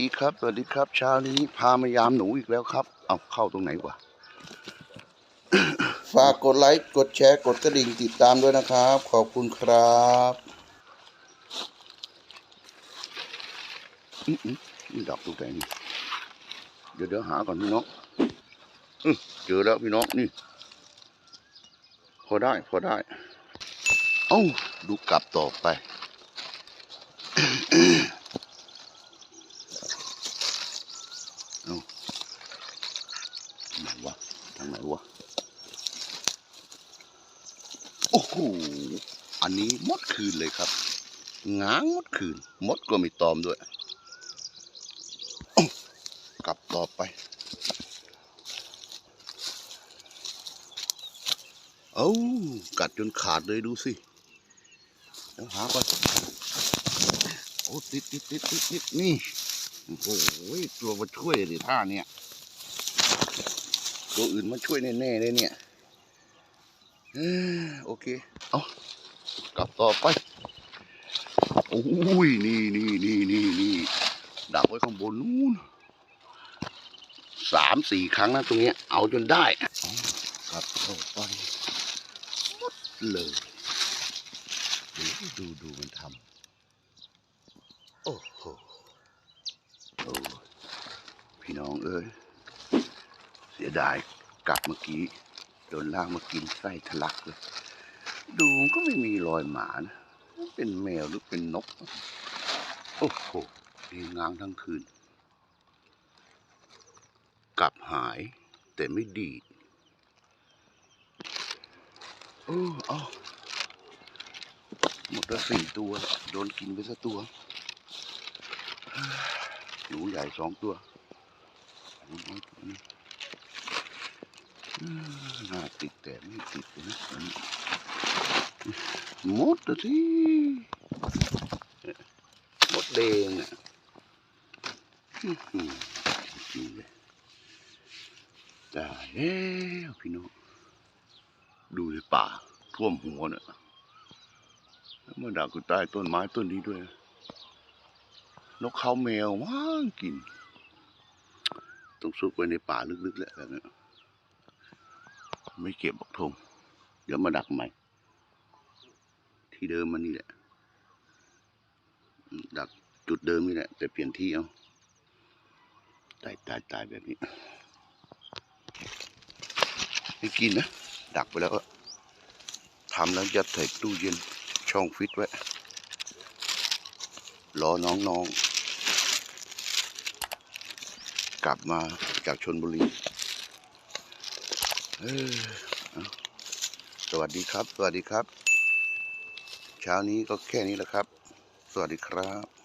ดีครับ สวัสดีครับ เช้านี้พามายามหนูอีกแล้วครับ เอาเข้าตรงไหนวะฝากกดไลค์ กดแชร์ กดกระดิ่งติดตามด้วยนะครับ ขอบคุณครับอื้อหือนี่ดับตรงไหนนี่เดี๋ยวเดี๋ยวหาก่อนพี่น้องอื้อเจอแล้วพี่น้องนี่ พอได้ พอได้ เอ้า ดูกลับต่อไป เอา ไหนวะทางไหนวะโอ้โหอันนี้มดคืนเลยครับง้างมดคืน มดก็ม่ตอมด้วย กลับต่อไปเอ้ากัดจนขาดเลยดูสิเดี๋ยวหาก่อนโอ้ติดติดติดติดติดนี่ โอ้โหตัวมาช่วยดิท่าเนี่ย ตัวอื่นมาช่วยแน่ๆเลยเนี่ยโอเค เอากลับต่อไปโอ้ยนี่นี่นี่นี่นี่ดักไว้ข้างบนนู้นสามสี่ครั้งนะตรงนี้เอาจนได้กลับต่อไปหมดเลยดูดูดูมันทำโอ้โหพี่น้องเอ้ย เสียดายกลับเมื่อกี้โดนลากมากินไส้ทะลักเลย ดูก็ไม่มีรอยหมานะเป็นแมวหรือเป็นนก โอ้โหดีงางทั้งคืน กลับหายแต่ไม่ดีโอ้เอาหมดล้วสี่ตัว โดนกินไปสักตัวหนูใหญ่สองตัวหนูน้อยตัวนี้ น่าติดแต่ไม่ติดเลยนะอันนี้มดอะสิมดแดงอะอื้อหือจริงเลยตายแล้วพี่น้องดูในป่าท่วมหัวเนี่ยแล้วมาดักอยู่ใต้ต้นไม้ต้นนี้ด้วยนกเขาแมวว่างกิน ต้องซุกไว้ในป่าลึกๆแหละแบบนี้ ไม่เก็บบักทงเดี๋ยวมาดักใหม่ ที่เดิมมันนี่แหละ ดักจุดเดิมนี่แหละ แต่เปลี่ยนที่เอาตายตายตายแบบนี้ไม่กินนะ ดักไปแล้วทำแล้วยัดใส่ตู้เย็นช่องฟิตไว้รอน้องๆ กลับมาจากชนบุรี สวัสดีครับ สวัสดีครับ เช้านี้ก็แค่นี้แหละครับ สวัสดีครับ